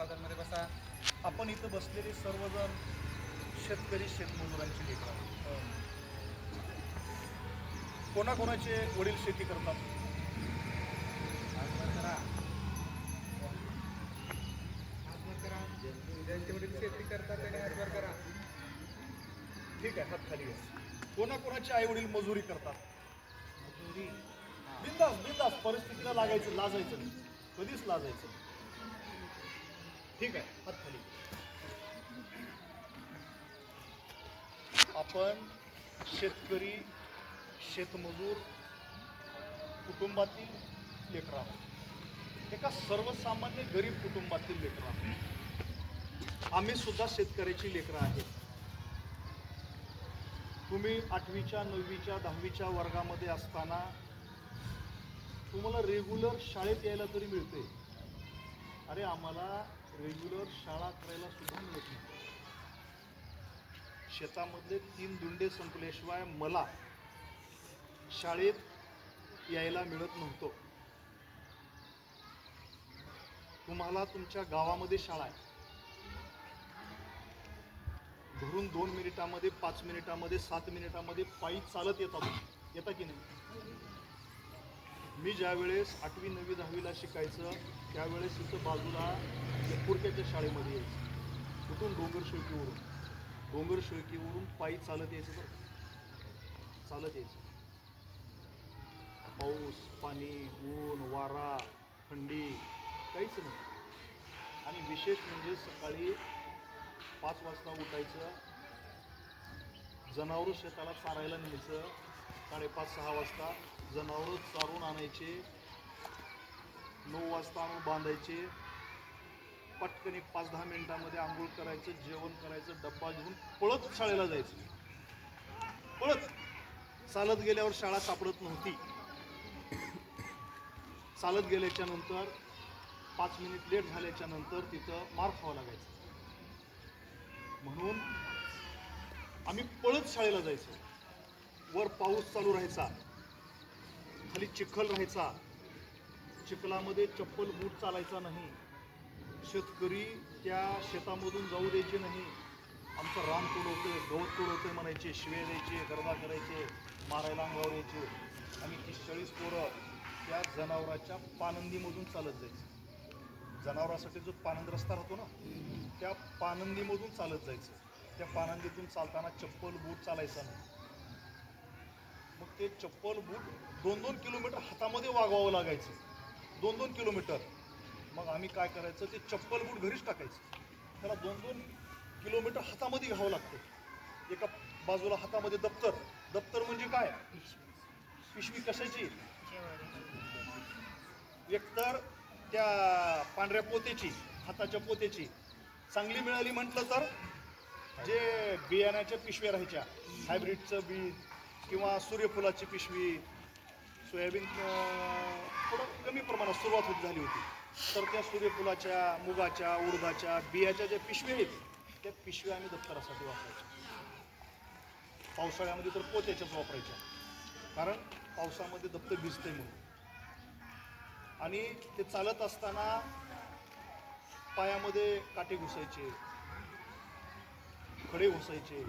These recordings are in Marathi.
सावधानमध्ये बसा. आपण इथं बसलेले सर्वजण शेतकरी शेतमजुरांची लेकर आहोत. कोणाकोणाचे वडील शेती करतात? ज्यांचे वडील शेती करतात त्याने हात वर करा. ठीक आहे हात खाली कोणाकोणाचे आई वडील मजुरी करतात? मजुरी? बिंदास बिंदास. परिस्थितीला लागायचं लाजायचं कधीच लाजायचं. ठीक आहे. हात खाली. आपण शेतकरी शेतमजूर कुटुंबातील लेकरं आहोत. एका सर्वसामान्य गरीब कुटुंबातील लेकरं आहोत. आम्ही सुद्धा शेतकऱ्याची लेकरं आहेत. तुम्ही आठवीच्या नववीच्या दहावीच्या वर्गामध्ये असताना तुम्हाला रेग्युलर शाळेत यायला तरी मिळते. अरे आम्हाला रेग्युलर शाळा करायला सुद्धा मिळत नाही. शेतामधले तीन दुंडे संपल्याशिवाय मला शाळेत यायला मिळत नव्हतं. तुम्हाला तुमच्या गावामध्ये शाळा आहे. घरून दोन मिनिटामध्ये पाच मिनिटामध्ये सात मिनिटामध्ये पायी चालत येतात. येता की नाही? मी ज्या वेळेस आठवी नववी दहावीला शिकायचं त्यावेळेस इथं बाजूला पुरक्याच्या शाळेमध्ये यायचं. कुठून? डोंगर शेळकीवरून. डोंगर शेळकीवरून पायी चालत यायचं बरं. चालत यायचं. पाऊस पाणी ऊन वारा थंडी काहीच नाही. आणि विशेष म्हणजे सकाळी पाच वाजता उठायचं जनावरं शेताला चारायला न्यायचं साडेपाच सहा वाजता जनावर चारून आणायचे. नऊ वाजता आणून बांधायचे. पटकन एक पाच दहा मिनिटामध्ये आंघोळ करायचं जेवण करायचं डब्बा घेऊन पळत शाळेला जायचं. पळत. चालत गेल्यावर शाळा सापडत नव्हती. चालत गेल्याच्यानंतर पाच मिनिट लेट झाल्याच्यानंतर तिथं मार व्हावं लागायचं. म्हणून आम्ही पळत शाळेला जायचो. वर पाऊस चालू राहायचा. खाली चिखल राहायचा. चिखलामध्ये चप्पल बूट चालायचा नाही. शेतकरी त्या शेतामधून जाऊ द्यायचे नाही. आमचं रान होते गवत होते म्हणायचे शिवे द्यायचे गरबा करायचे मारायला अंगावर यायचे. आणि तीस चाळीस पोरं त्या जनावराच्या पानंदीमधून चालत जायचं. जनावरासाठी जो पानंद रस्ता राहतो ना त्या पानंदीमधून चालत जायचं. त्या पानंदीतून चालताना चप्पल बूट चालायचा नाही. मग ते चप्पल बूट दोन दोन किलोमीटर हातामध्ये वागवावं लागायचं. दोन दोन किलोमीटर. मग आम्ही काय करायचं ते चप्पल बूट घरीच टाकायचं. त्याला दोन दोन किलोमीटर हातामध्ये घ्यावं लागतं. एका बाजूला हातामध्ये दप्तर. दप्तर म्हणजे काय? पिशवी. कशाची? एकतर त्या पांढऱ्या पोतेची हाताच्या पोतेची चांगली मिळाली म्हटलं तर जे बियाण्याच्या पिशव्या राहायच्या हायब्रिडचं बी किंवा सूर्यफुलाची पिशवी सोयाबीन थोडं कमी प्रमाणात सुरुवात होत झाली होती. तर त्या सूर्यफुलाच्या मुगाच्या उडदाच्या बियाच्या ज्या पिशव्या आहेत त्या पिशव्या आम्ही दप्तरासाठी वापरायच्या पावसाळ्यामध्ये तर पोत्याच्याच वापरायच्या. कारण पावसामध्ये दप्तर भिजते म्हणून. आणि ते चालत असताना पायामध्ये काटे घुसायचे खडे घुसायचे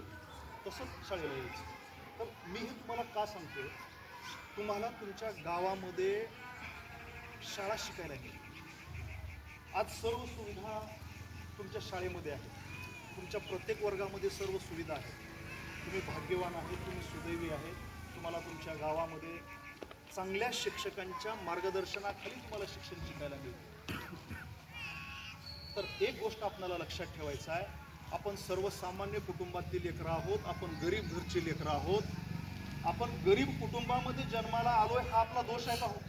तसंच शाळेला यायचं. तर मी हे तुम्हाला का सांगतो तुम्हाला तुमच्या गावामध्ये शाळा शिकायला गेली. आज सर्व सुविधा तुमच्या शाळेमध्ये आहेत. तुमच्या प्रत्येक वर्गामध्ये सर्व सुविधा आहेत. तुम्ही भाग्यवान आहेत तुम्ही सुदैवी आहेत तुम्हाला तुमच्या गावामध्ये चांगल्या शिक्षकांच्या मार्गदर्शनाखाली तुम्हाला शिक्षण शिकायला मिळते तर एक गोष्ट आपल्याला लक्षात ठेवायचं आहे. आपण सर्वसामान्य कुटुंबातील लेकरं आहोत आपण गरीब घरचे लेकरं आहोत. आपण गरीब कुटुंबामध्ये जन्माला आलोय हा आपला दोष आहे का हो?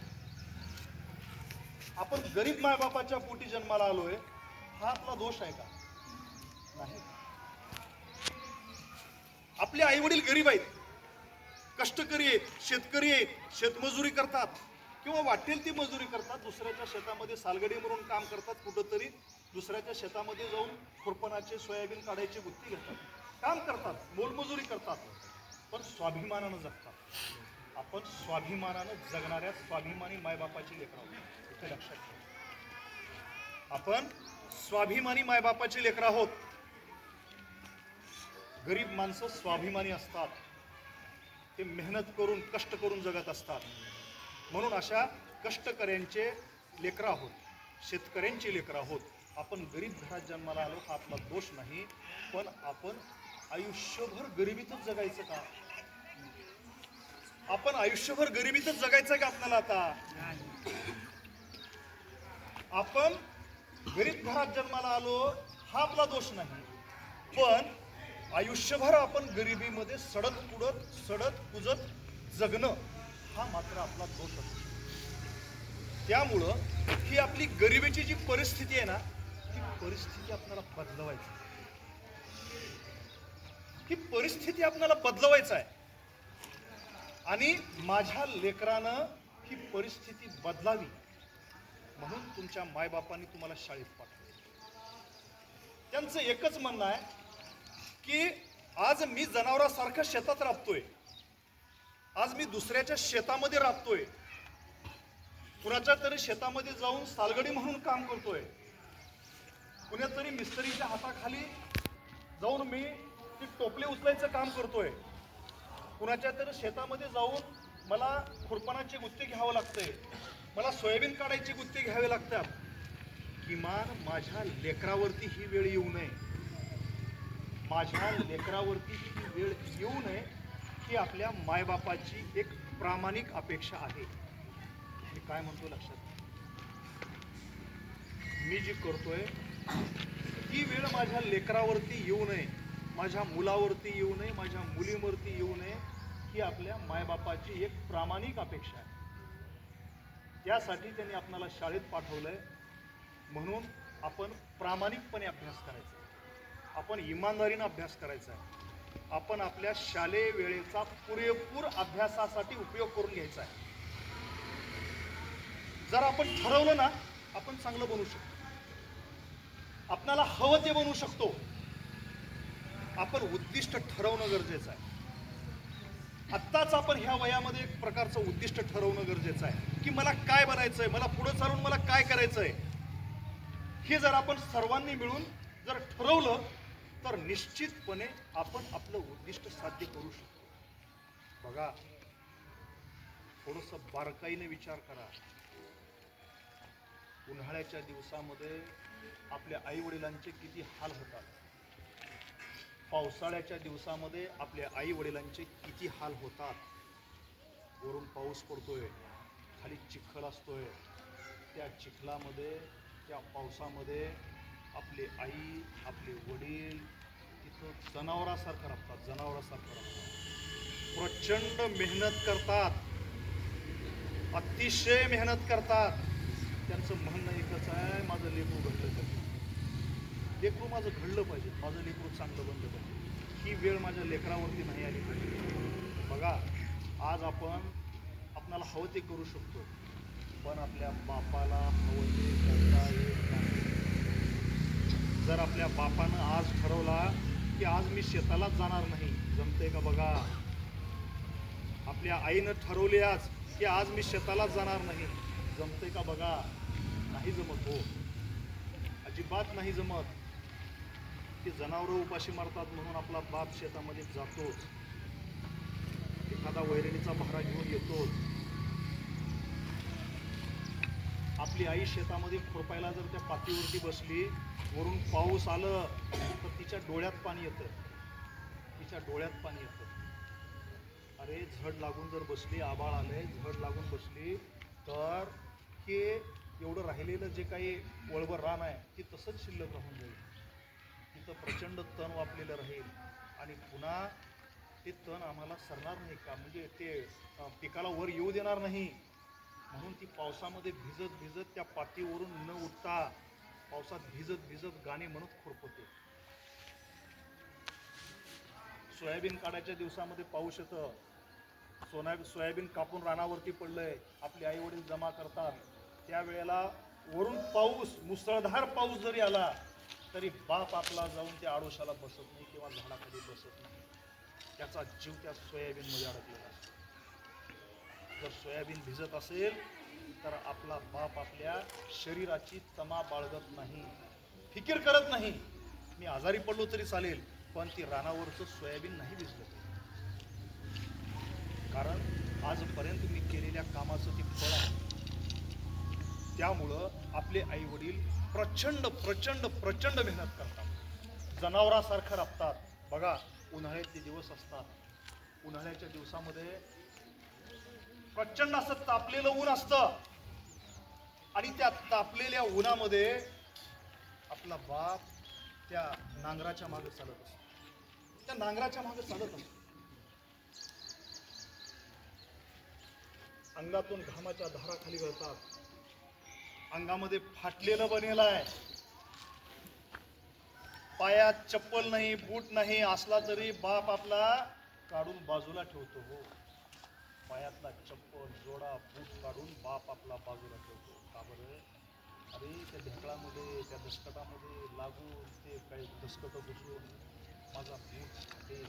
आपण गरीब मायबापाच्या पोटी जन्माला आलोय हा आपला दोष आहे का? नाही. आपले आई वडील गरीब आहेत. कष्टकरी आहेत शेतकरी आहेत शेतमजुरी करतात. किंवा वाटेल ती मजुरी करतात दुसऱ्याच्या शेतामध्ये सालगडी म्हणून काम करतात कुठंतरी दुसऱ्याच्या शेतामध्ये जाऊन खुरपणाचे सोयाबीन काढायची वृत्ती घेतात. काम करतात मोलमजुरी करतात पण स्वाभिमानानं जगतात. आपण स्वाभिमानानं जगणाऱ्या स्वाभिमानी मायबापाची लेकरं आहोत. इथे लक्षात ठेवा. आपण स्वाभिमानी मायबापाची लेकरं आहोत. गरीब माणसं स्वाभिमानी असतात. ते मेहनत करून कष्ट करून जगत असतात. म्हणून अशा कष्टकऱ्यांचे लेकरं आहोत शेतकऱ्यांची लेकरं आहोत. आपण गरीब घरात जन्माला आलो हा आपला दोष नाही पण आपण आयुष्यभर गरिबीतच जगायचं का? आपण आयुष्यभर गरिबीतच जगायचं का आपल्याला आता? आपण गरीब घरात जन्माला आलो हा आपला दोष नाही. पण आयुष्यभर आपण गरिबीमध्ये सडत कुडत सडत कुजत जगणं हा मात्र आपला दोष असतो. त्यामुळं ही आपली गरिबीची जी परिस्थिती आहे ना ती परिस्थिती आपल्याला बदलवायची ही परिस्थिती आपल्याला बदलवायचं आहे. आणि माझ्या लेकरानं ही परिस्थिती बदलावी म्हणून तुमच्या मायबापांनी तुम्हाला शाळेत पाठवलं. त्यांचं एकच म्हणणं आहे की आज मी जनावरासारखं शेतात राबतोय. आज मी दुसऱ्याच्या शेतामध्ये राबतोय. कुणाच्या तरी शेतामध्ये जाऊन सालगडी म्हणून काम करतोय. कुण्यात तरी मिस्त्रीच्या हाताखाली जाऊन मी ती टोपले उचलायचं काम करतोय. कुणाच्या तरी शेतामध्ये जाऊन मला खुरपणाचे गुत्ते घ्यावं लागतंय. मला सोयाबीन काढायचे गुत्ते घ्यावे लागतात. किमान माझ्या लेकरावरती ही वेळ येऊ नये. माझ्या लेकरावरती ही वेळ येऊ नये. ही आपल्या मायबापाची एक प्रामाणिक अपेक्षा आहे. मी काय म्हणतो लक्षात? मी जी करतोय ही वेळ माझ्या लेकरावरती येऊ नये माझ्या मुलावरती येऊ नये माझ्या मुलीवरती येऊ नये ही आपल्या मायबापाची एक प्रामाणिक अपेक्षा आहे. त्यासाठी त्यांनी आपणाला शाळेत पाठवलंय. म्हणून आपण प्रामाणिकपणे अभ्यास करायचा आपण इमानदारीनं अभ्यास करायचा आहे. आपण आपल्या शालेय वेळेचा पुरेपूर अभ्यासासाठी उपयोग करून घ्यायचा आहे. जर आपण ठरवलं ना आपण चांगलं बनू शकतो. आपल्याला हवं ते बनवू शकतो. आपण उद्दिष्ट ठरवणं गरजेचं आहे. आत्ताच आपण ह्या वयामध्ये एक प्रकारचं उद्दिष्ट ठरवणं गरजेचं आहे. की मला काय बनायचंय? मला पुढे चालून मला काय करायचंय? हे जर आपण सर्वांनी मिळून जर ठरवलं तर निश्चितपणे आपण आपलं उद्दिष्ट साध्य करू शकतो. बघा थोडस बारकाईने विचार करा. उन्हाळ्याच्या दिवसामध्ये आपल्या आई वडिलांचे किती हाल होतात. पावसाळ्याच्या दिवसामध्ये आपल्या आई वडिलांचे किती हाल होतात. वरून पाऊस पडतोय खाली चिखल असतोय. त्या चिखलामध्ये त्या पावसामध्ये आपले आई आपले वडील तिथं जनावरासारखं राबतात जनावरासारखं राबतात. प्रचंड मेहनत करतात. अतिशय मेहनत करतात. त्यांचं म्हणणं एकच आहे माझं लेकरू घडलं पाहिजे लेकरू माझं घडलं पाहिजे माझं लेकरू चांगलं बनलं पाहिजे ही वेळ माझ्या लेकरावरती नाही आली पाहिजे. बघा आज आपण आपणाला हवं ते करू शकतो पण आपल्या बापाला हवं ते करता येत नाही. जर बापानं आज ठरवला की आज मी शेतालाच जाणार नाही. जमते का बघा? आपल्या आईनं ठरवले आज की आज मी शेतालाच जाणार नाही. जमते का बघा? नाही जमत हो. अजिबात नाही जमत की जनावरं उपाशी मारतात म्हणून आपला बाप शेतामध्ये जातोच. एखादा वैरणीचा भारा घेऊन येतोच. आपली आई शेतामध्ये खुरपायला जर त्या पातीवरती बसली वरून पाऊस आलं तर तिच्या डोळ्यात पाणी येतं. तिच्या डोळ्यात पाणी येतं. अरे झड लागून जर बसली आबाळ आले झड लागून बसली तर हे एवढं राहिलेलं जे काही वळवर रान आहे ते तसंच शिल्लक राहून जाईल. तिथं प्रचंड तण वापलेलं राहील. आणि पुन्हा ते तण आम्हाला सरणार नाही का? म्हणजे ते पिकाला वर येऊ देणार नाही. म्हणून ती पावसामध्ये भिजत भिजत त्या पातीवरून न उठता पावसात भिजत भिजत गाणे म्हणत खुरपते. सोयाबीन काढायच्या दिवसामध्ये पाऊस येतं. सोना सोयाबीन कापून रानावरती पडलंय. आपले आई वडील जमा करतात. त्यावेळेला वरून पाऊस मुसळधार पाऊस जरी आला तरी बाप आपला जाऊन त्या आडोशाला बसत नाही किंवा झाडाखाली बसत नाही. त्याचा जीव त्या सोयाबीनमध्ये अडकलेला असतो. जर सोयाबीन भिजत असेल तर आपला बाप आपल्या शरीराची तमा बाळगत नाही. फिकीर करत नाही. मी आजारी पडलो तरी चालेल पण ती रानावरचं सोयाबीन नाही भिजलं. कारण आजपर्यंत मी केलेल्या कामाचं ते फळ आहे. त्यामुळं आपले आई वडील प्रचंड प्रचंड प्रचंड मेहनत करतात. जनावरासारखं राबतात. बघा उन्हाळ्यातले दिवस असतात. उन्हाळ्याच्या दिवसामध्ये प्रचंड असं तापलेलं ऊन असतं. आणि त्या तापलेल्या उन्हामध्ये आपला बाप त्या नांगराच्या मागे चालत असतो. त्या नांगराच्या मागे चालत असतो. अंगातून घामाच्या धारा खाली गळतात अंगामध्ये फाटलेलं बनेलं आहे. पायात चप्पल नाही बूट नाही असला तरी बाप आपला काढून बाजूला ठेवतो हो. पायातला चप्पल जोडा बूट काढून बाप आपला बाजूला ठेवतो. का बरं? अरे त्या ढेकळामध्ये त्या दसकटामध्ये लागून ते काही दसकट घुसून माझा बूट फाटेल.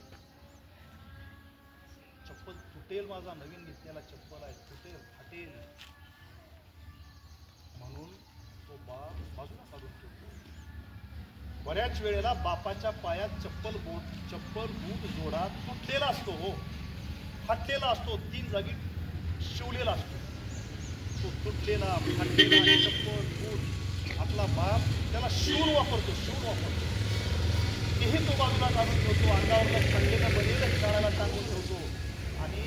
चप्पल तुटेल माझा नवीन घेतलेला चप्पल आहे तुटेल फाटेल. म्हणून तो बाप बाजूला काढून ठेवतो. बऱ्याच वेळेला बापाच्या पायात चप्पल बोट चप्पल बूट जोडा तुटलेला असतो हो. फाटलेला असतो तीन जागी शिवलेला असतो. तो तुटलेला फाटलेला चप्पल आपला बाप त्याला शिवून वापरतो शिवून वापरतो. तेही तो बाजूला काढून ठेवतो अंगावरला फाटलेला बनेलच काढायला टाकून ठेवतो. आणि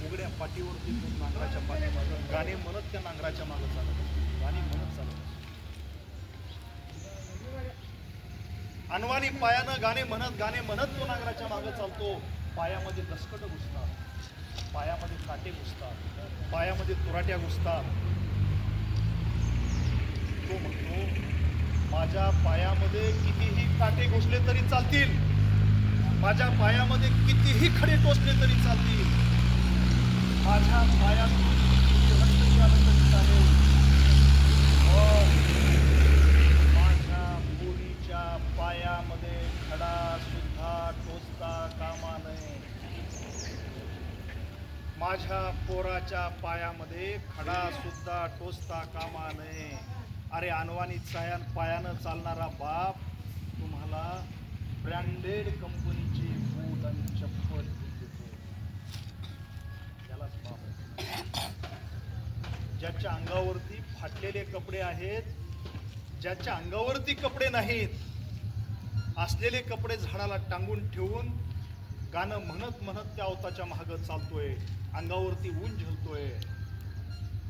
उघड्या पाठीवरती तो नांगराच्या पाठीमागं गाणे म्हणत त्या नांगराच्या मागं चालत असतो गाणी म्हणत चालत असतो. अनवाणी पायानं गाणे म्हणत गाणे म्हणत तो नांगराच्या मागं चालतो. पायामध्ये दसकटं घुसतात. पायामध्ये काटे घुसतात. पायामध्ये तुराट्या घुसतात. तो म्हणतो माझ्या पायामध्ये कितीही काटे घुसले तरी चालतील. माझ्या पायामध्ये कितीही खडे टोचले तरी चालतील. माझ्या पायातून कितीही रक्त तरी चालेल पण माझ्या मुलीच्या पायामध्ये खडा सुद्धा टोचता कामा नये माझ्या पोराच्या पायामध्ये खडा सुद्धा टोचता कामा नये. अरे अनवानी चायन पायानं चालणारा बाप तुम्हाला ब्रँडेड कंपनीची बूट आणि चप्पल देतो. त्यालाच बाप ज्याच्या अंगावरती फाटलेले कपडे आहेत ज्याच्या अंगावरती कपडे नाहीत असलेले कपडे झाडाला टांगून ठेवून गाणं म्हणत म्हणत त्या अवताच्या मागं चालतोय. अंगावरती ऊन झेलतोय.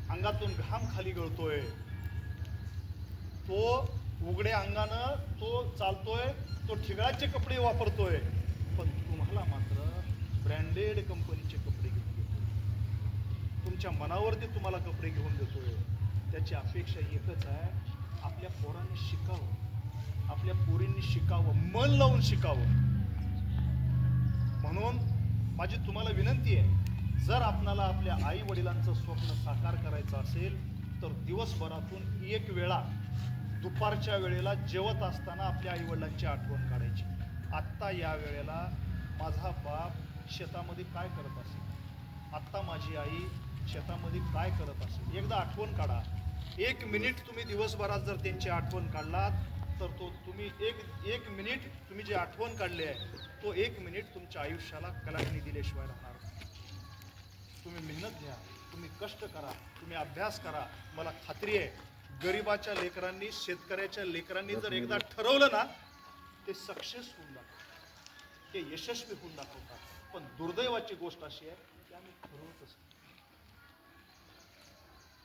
अंगातून घाम खाली गळतोय. तो उघड्या अंगानं तो चालतोय तो ठिगळाचे कपडे वापरतोय. पण तुम्हाला मात्र ब्रँडेड कंपनीचे कपडे घेऊन देतोय. तुमच्या मनावरती तुम्हाला कपडे घेऊन देतोय. त्याची अपेक्षा एकच आहे आपल्या पोरांनी शिकावं. आपल्या पोरींनी शिकावं मन लावून शिकावं. म्हणून माझी तुम्हाला विनंती आहे जर आपणाला आपल्या आई वडिलांचं स्वप्न साकार करायचं असेल तर दिवसभरातून एक वेळा दुपारच्या वेळेला जेवत असताना आपल्या आई वडिलांची आठवण काढायची. आत्ता या वेळेला माझा बाप शेतामध्ये काय करत असेल? आत्ता माझी आई शेतामध्ये काय करत असेल? एकदा आठवण काढा. एक मिनिट तुम्ही दिवसभरात जर त्यांची आठवण काढलात तर तो तुम्ही एक एक मिनिट तुम्ही जे आठवण काढली आहे तो एक मिनिट तुमच्या आयुष्याला कलाटणी दिल्याशिवाय राहणार तुम्ही मेहनत घ्या तुम्ही कष्ट करा तुम्ही अभ्यास करा. मला खात्री आहे गरिबाच्या लेकरांनी शेतकऱ्याच्या लेकरांनी जर एकदा ठरवलं ना ते सक्सेस होऊन दाखवतात. ते यशस्वी होऊन दाखवतात. पण दुर्दैवाची गोष्ट अशी आहे की आम्ही ठरवतच.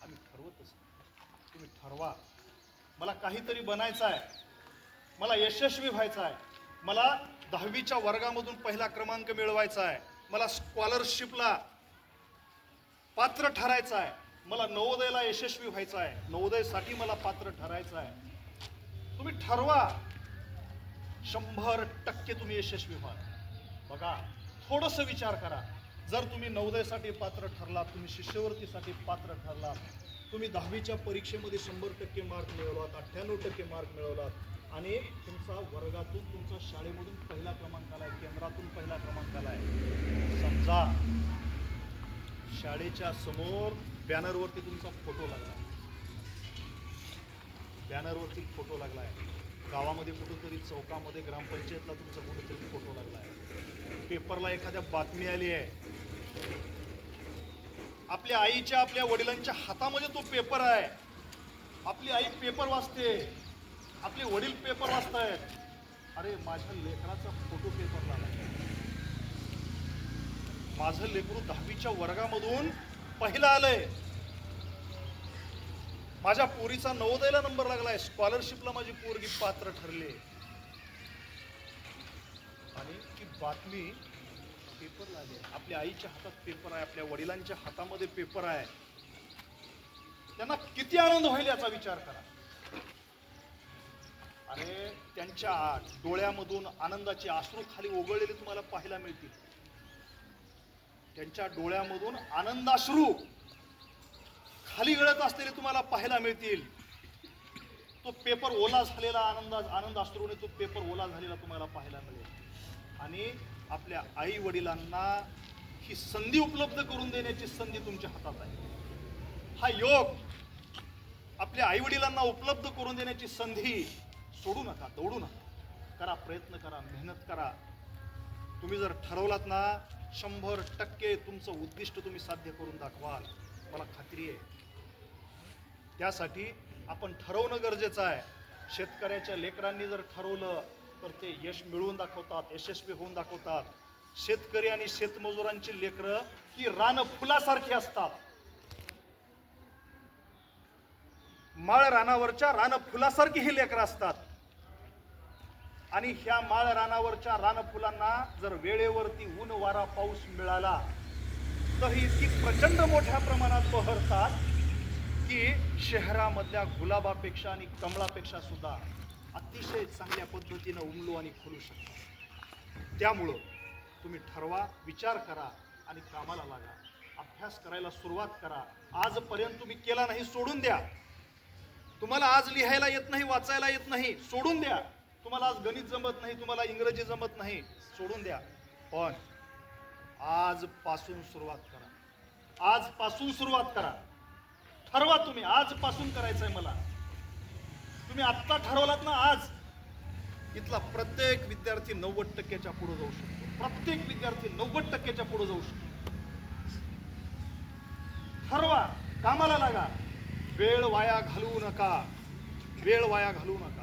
आम्ही ठरवतच. तुम्ही ठरवा. मला काहीतरी बनायचं आहे. मला यशस्वी व्हायचं आहे. मला दहावीच्या वर्गामधून पहिला क्रमांक मिळवायचा आहे. मला स्कॉलरशिपला पात्र ठरायचं आहे. मला नवोदयला यशस्वी व्हायचं आहे. नवोदयसाठी मला पात्र ठरायचं आहे. तुम्ही ठरवा. शंभर टक्के तुम्ही यशस्वी व्हाल. बघा थोडस विचार करा. जर तुम्ही नवोदयसाठी पात्र ठरलात तुम्ही शिष्यवृत्तीसाठी पात्र ठरलात तुम्ही दहावीच्या परीक्षेमध्ये शंभर टक्के मार्क मिळवलात अठ्ठ्याण्णव टक्के मार्क मिळवलात आणि तुमचा वर्गातून तुमचा शाळेमधून पहिला क्रमांक आलाय केंद्रातून पहिला क्रमांक आलाय. समजा शाळेच्या समोर बॅनरवरती तुमचा फोटो लागला. बॅनरवरती फोटो लागला आहे. गावामध्ये कुठंतरी चौकामध्ये ग्रामपंचायतला तुमचा कुठंतरी फोटो लागला आहे. पेपरला एखाद्या बातमी आली आहे. आपल्या आईच्या आपल्या वडिलांच्या हातामध्ये तो पेपर आहे. आपली आई पेपर वाचते. आपले वडील पेपर वाचतायत. अरे माझ्या लेखनाचा फोटो पेपर माझं लेकरू दहावीच्या वर्गामधून पहिला आलंय. माझ्या पोरीचा नवोदयला नंबर लागलाय. स्कॉलरशिपला माझी पोरगी पात्र ठरली. आणि ती बातमी पेपर आली आपल्या आईच्या हातात पेपर आहे आपल्या वडिलांच्या हातामध्ये पेपर आहे. त्यांना किती आनंद होईल याचा विचार करा. अरे त्यांच्या डोळ्यामधून आनंदाचे आश्रू खाली ओघळलेले तुम्हाला पाहायला मिळतील. त्यांच्या डोळ्यामधून आनंदाश्रू खाली गळत असलेले तुम्हाला पाहायला मिळतील. तो पेपर ओला झालेला आनंद आनंद अश्रूने तो पेपर ओला झालेला तुम्हाला पाहायला मिळेल. आणि आपल्या आई वडिलांना ही संधी उपलब्ध करून देण्याची संधी तुमच्या हातात आहे. हा योग आपल्या आई वडिलांना उपलब्ध करून देण्याची संधी सोडू नका दौडू नका. करा प्रयत्न करा मेहनत करा. तुम्ही जर ठरवलात ना शंभर टक्के तुमचं उद्दिष्ट तुम्ही साध्य करून दाखवाल. मला खात्री आहे. त्यासाठी आपण ठरवणं गरजेचं आहे. शेतकऱ्याच्या लेकरांनी जर ठरवलं तर ते यश मिळवून दाखवतात यशस्वी होऊन दाखवतात. शेतकरी आणि शेतमजुरांची लेकरं ही रान फुलासारखी असतात. माळ रानावरच्या रान फुलासारखी ही लेकरं असतात. आणि ह्या माळ रानावरच्या रानफुलांना जर वेळेवरती ऊन वारा पाऊस मिळाला तर ही इतकी प्रचंड मोठ्या प्रमाणात बहरतात की शहरामधल्या गुलाबापेक्षा आणि कमळापेक्षा सुद्धा अतिशय चांगल्या पद्धतीनं उमलू आणि खोलू शकतात. त्यामुळं तुम्ही ठरवा विचार करा आणि कामाला लागा. अभ्यास करायला सुरुवात करा. आजपर्यंत तुम्ही केला नाही सोडून द्या. तुम्हाला आज लिहायला येत नाही वाचायला येत नाही सोडून द्या. तुम्हाला आज गणित जमत नाही तुम्हाला इंग्रजी जमत नाही सोडून द्या. पण आजपासून सुरुवात करा. आजपासून सुरुवात करा. ठरवा तुम्ही आजपासून करायचंय मला. तुम्ही आत्ता ठरवलात ना आज. इथला प्रत्येक विद्यार्थी नव्वद टक्क्याच्या पुढे जाऊ शकतो. प्रत्येक विद्यार्थी नव्वद टक्क्याच्या पुढे जाऊ शकतो. ठरवा कामाला लागा. वेळ वाया घालवू नका. वेळ वाया घालवू नका.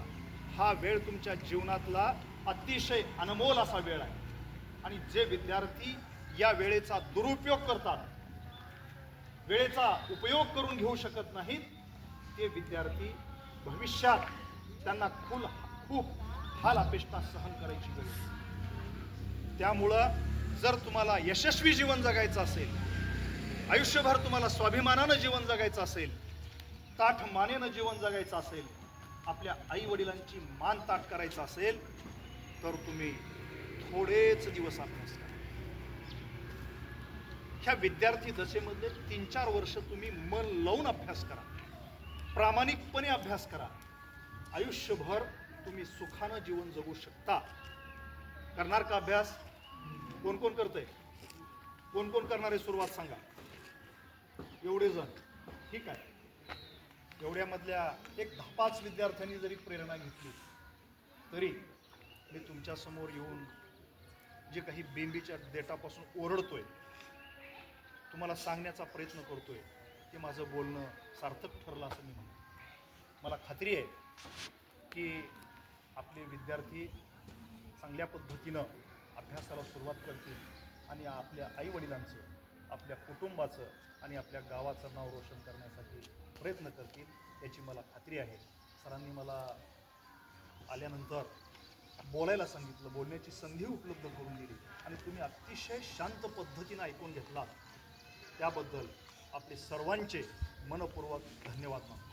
हा वेळ तुमच्या जीवनातला अतिशय अनमोल असा वेळ आहे. आणि जे विद्यार्थी या वेळेचा दुरुपयोग करतात वेळेचा उपयोग करून घेऊ शकत नाहीत ते विद्यार्थी भविष्यात त्यांना खूल खूप हाल अपेष्टा सहन करायची गरज त्यामुळं जर तुम्हाला यशस्वी जीवन जगायचं असेल आयुष्यभर तुम्हाला स्वाभिमानानं जीवन जगायचं असेल ताठ मानेनं जीवन जगायचं असेल आपल्या आई वडिलांची मान ताट करायचं असेल तर तुम्ही थोडेच दिवस अभ्यास करा. ह्या विद्यार्थी दशेमध्ये तीन चार वर्ष तुम्ही मन लावून अभ्यास करा. प्रामाणिकपणे अभ्यास करा. आयुष्यभर तुम्ही सुखानं जीवन जगू शकता. करणार का अभ्यास? कोण कोण करतंय? कोण कोण करणारे? सुरुवात सांगा. एवढे जण ठीक आहे. एवढ्यामधल्या एक दहा पाच विद्यार्थ्यांनी जरी प्रेरणा घेतली तरी मी तुमच्यासमोर येऊन जे काही बेंबीच्या देटापासून ओरडतोय तुम्हाला सांगण्याचा प्रयत्न करतोय ते माझं बोलणं सार्थक ठरलं असं मी म्हणतो मला खात्री आहे की आपले विद्यार्थी चांगल्या पद्धतीनं अभ्यासाला सुरुवात करतील आणि आपल्या आईवडिलांचं आपल्या कुटुंबाचं आणि आपल्या गावाचं नाव रोशन करण्यासाठी प्रयत्न करतील याची मला खात्री आहे. सरांनी मला आल्यानंतर बोलायला सांगितलं बोलण्याची संधी उपलब्ध करून दिली आणि तुम्ही अतिशय शांत पद्धतीनं ऐकून घेतलात. त्याबद्दल आपले सर्वांचे मनपूर्वक धन्यवाद मानतो.